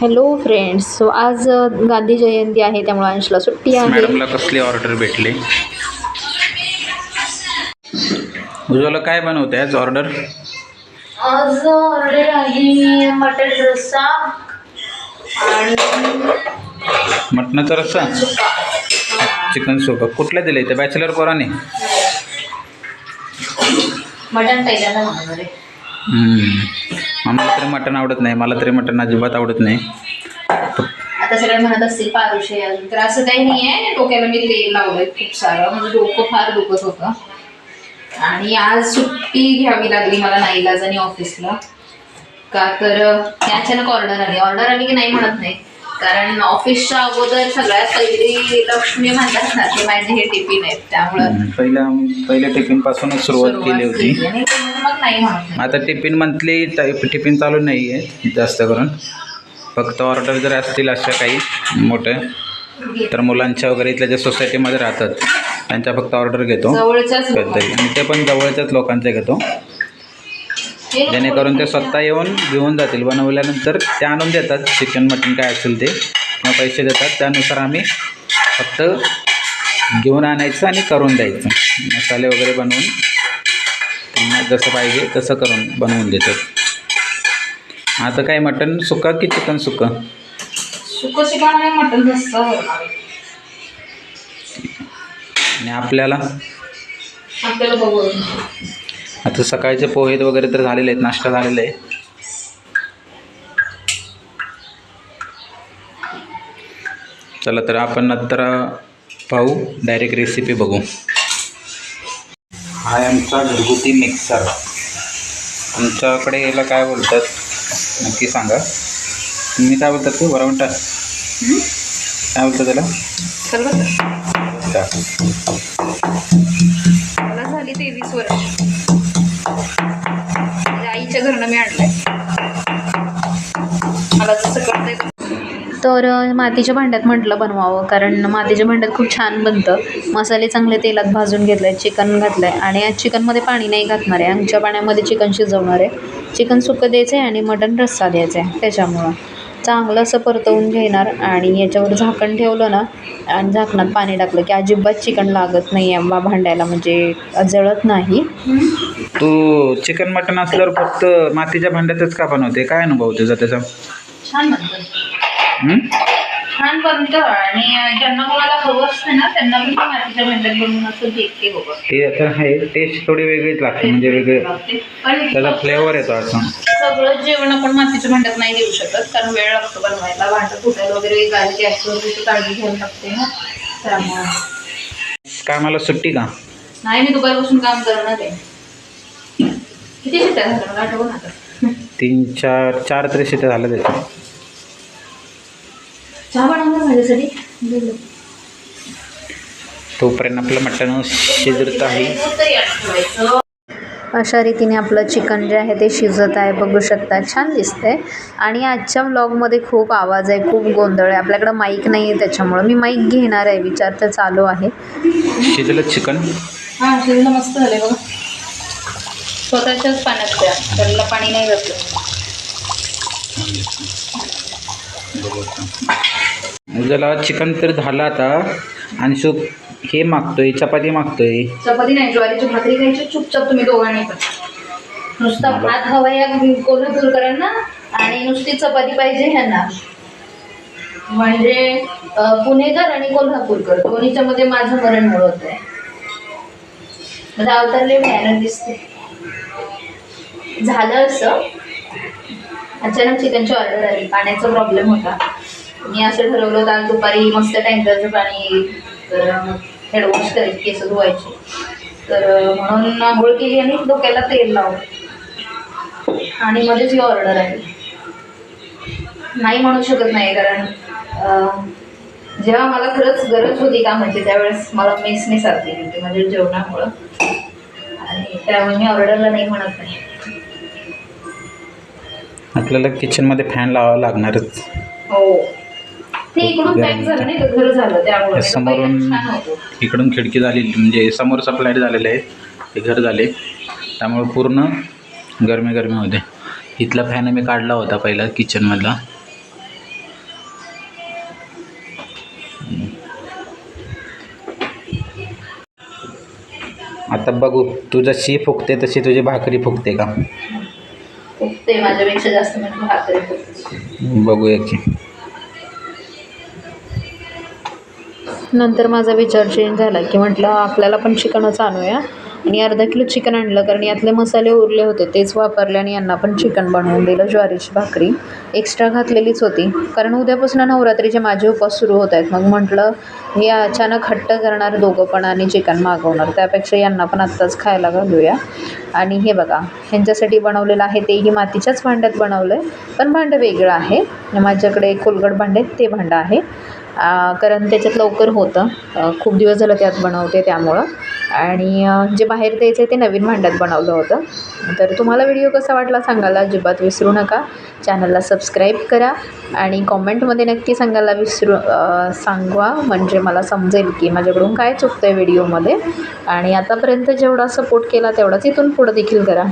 Hello friends so आज गांधी जयंती आहे त्यामुळे अंशला सुट्टी आहे. मॅडमला कसली ऑर्डर भेटली? उज्ज्वला काय बनवते आज ऑर्डर आज ऑर्डर आहे मटन रस्सा आणि मटणाचा रस्सा? चिकन सुका. कुठल्या दिले ते बॅचलर पोराने? मटन पहिल्यांदा आम्हाला तरी मटण आवडत नाही मला तरी मटण अजिबात आवडत नाही. आता सगळे म्हणत असतील पारुषे अजून. तर असं काही नाही आहे डोक्याला मी तेल लावलंय खूप सारं. म्हणजे डोकं फार दुखत होतं. आणि आज सुट्टी घ्यावी लागली मला नाईलाजानी ऑफिसला. का तर अचानक ऑर्डर आली. ऑर्डर आली की नाही म्हणत नाही. कारण ऑफिसच्या अगोदर सगळ्यात पहिली लक्ष्मी म्हणतात ना ते माझे हे टिफिन आहेत त्यामुळं पहिल्या पहिल्या टिफिन पासूनच सुरुवात केली होती. केली. आणि मग नाही म्हणत. आता टिफिन मंथली टिफिन चालू नाही आहे जास्त करून. फक्त ऑर्डर जर असतील अशा काही मोठ्या तर मुलांच्या वगैरे इथल्या ज्या सोसायटीमध्ये राहतात त्यांच्या फक्त ऑर्डर घेतो. जवळच्याच कधीतरी. आणि ते पण जवळच्याच लोकांचे घेतो. जेणेकरून ते स्वतः येऊन घेऊन जातील. बनवल्यानंतर ते आणून देतात. चिकन मटन काय असेल ते. किंवा पैसे देतात. त्यानुसार आम्ही फक्त घेऊन आणायचं आणि करून द्यायचं. मसाले वगैरे बनवून त्यांना जसं पाहिजे तसं करून बनवून देतात. आता काय मटन सुका की चिकन सुका? सुक चिकन आणि. आणि आपल्याला? आपल्याला बघू. आता सकाळचे पोहे वगैरे तर झालेले आहेत नाश्ता झालेला आहे. चला तर आपण नंतर पाहू डायरेक्ट रेसिपी बघू. हा आहे आमचा घरगुती मिक्सर आमच्याकडे याला काय बोलतात नक्की सांगा. तुम्ही काय बोलतात ते वरवंटा? काय बोलतात त्याला? आईच्या मी आणलाय मला जसं कळतंय तर मातीच्या भांड्यात म्हटलं बनवावं कारण मातीच्या भांड्यात खूप छान बनतं. मसाले चांगले तेलात भाजून घेतले चिकन घातलं आहे आणि आज चिकनमध्ये पाणी नाही घातणार आहे. आमच्या पाण्यामध्ये चिकन शिजवणार आहे. चिकन सुकं द्यायचं आहे आणि मटण रस्सा द्यायचा आहे त्याच्यामुळं. चांगलं असं परतवून घेणार आणि याच्यावर झाकण ठेवलं ना आणि झाकणात पाणी टाकलं की अजिबात चिकन लागत नाही आहे बा भांड्याला म्हणजे जळत नाही. तू चिकन मटन असल्यावर फक्त मातीच्या भांड्यातच का बनवते? काय अनुभव तुझा त्याचा? छान बनतं हं? छान बनतं आणि ज्यांना कोणाला हवं असतं ना त्यांना पण ते मातीच्या भांड्यात बनवून असं देखते हवं ते आता आहे टेस्ट थोडी वेगळीच लागते म्हणजे वेगळे. पण त्याचा फ्लेवर येतो असं. सगळं जेवण आपण मातीच्या भांड्यात नाही देऊ शकत कारण वेळ लागतो बनवायला. भांडं फुटायला वगैरे गाडी गॅसवर काळजी घ्यायला लागते ना. त्यामुळे. काय मला सुट्टी का? नाही मी दुपारपासून काम करणार आहे. किती झाल्या? मला आठवण आता. तीन चार चार तरी शिट्या झाल्या त्याच्या. चहा बनवणार माझ्यासाठी. तोपर्यंत आपलं मटण शिजत आहे. अशा रीतीने आपलं चिकन जे आहे ते शिजत आहे. बघू शकता छान दिसतंय. आणि आजच्या व्लॉगमध्ये खूप आवाज आहे खूप गोंधळ आहे. आपल्याकडं माईक नाही आहे त्याच्यामुळं. मी माईक घेणार आहे विचार तर चालू आहे. शिजलं चिकन? हा शिजलं मस्त झालंय बघा. स्वतःच्याच पाण्यात त्याला पाणी नाही घातलं. उद्याला चिकन तर झालं आता. आणि शुभ हे मागतोय चपाती मागतोय. चपाती नाही ज्वारीची भाकरी खायची चुपचाप तुम्ही दोघांनी पण. नुसता भात हवा या कोल्हापूरकरांना आणि नुसती चपाती पाहिजे ह्यांना. म्हणजे पुणेकर आणि कोल्हापूरकर दोन्हीच्या मध्ये माझं मरण होत आहे माझा अवतारले भयानक दिसते. झालं असं. अचानक चिकनची ऑर्डर आली. पाण्याचा प्रॉब्लेम होता. मी असं ठरवलं होतं आज दुपारी मस्त टँकरचं पाणी येईल तर हेड वॉश करायची केस धुवायची. तर म्हणून आंघोळ केली आणि डोक्याला तेल लावलं. आणि मध्येच ही ऑर्डर आली. नाही म्हणू शकत नाही कारण जेव्हा मला खरंच गरज होती का म्हणजे त्यावेळेस मला मेसने साथ दिली होती म्हणजे जेवणामुळं. आणि त्यामुळे मी ऑर्डरला नाही म्हणत नाही आपल्याला किचनमध्ये फॅन लावावा लागणारच. समोरून इकडून खिडकी झालेली म्हणजे समोर फ्लॅट झालेलं आहे ते घर झाले. त्यामुळे पूर्ण गरमी गरमी होते. इथला फॅन मी काढला होता पहिला किचनमधला आता बघू तू जशी फुगते तशी तुझी भाकरी फुकते का? ते माझ्यापेक्षा जास्त म्हणजे भाकरी. बघूया की नंतर माझा विचार चेंज झाला की म्हटलं आपल्याला पण चिकनच आणूया आणि अर्धा किलो चिकन आणलं कारण यातले मसाले उरले होते तेच वापरले आणि यांना पण चिकन बनवून दिलं ज्वारीची भाकरी. एक्स्ट्रा घातलेलीच होती. कारण उद्यापासून नवरात्रीचे माझे उपवास सुरू होत आहेत. मग म्हटलं हे अचानक हट्ट करणार दोघं पण आणि चिकन मागवणार. त्यापेक्षा यांना पण आत्ताच खायला घालूया. आणि हे बघा ह्यांच्यासाठी बनवलेलं आहे तेही मातीच्याच भांड्यात बनवलं आहे पण भांडं वेगळं आहे. माझ्याकडे कोलगड भांडे आहेत, ते भांडं आहे. कारण त्याच्यात लवकर होतं. खूप दिवस झालं त्यात बनवते त्यामुळं. आणि जे बाहेर द्यायचं आहे ते नवीन भांड्यात बनवलं होतं. तर तुम्हाला व्हिडिओ कसा वाटला सांगायला अजिबात विसरू नका. चॅनलला सबस्क्राईब करा आणि कॉमेंटमध्ये नक्की सांगायला विसरू सांगवा. म्हणजे मला समजेल की माझ्याकडून काय चुकतं आहे व्हिडिओमध्ये. आणि आतापर्यंत जेवढा सपोर्ट केला तेवढाच इथून पुढं देखील करा.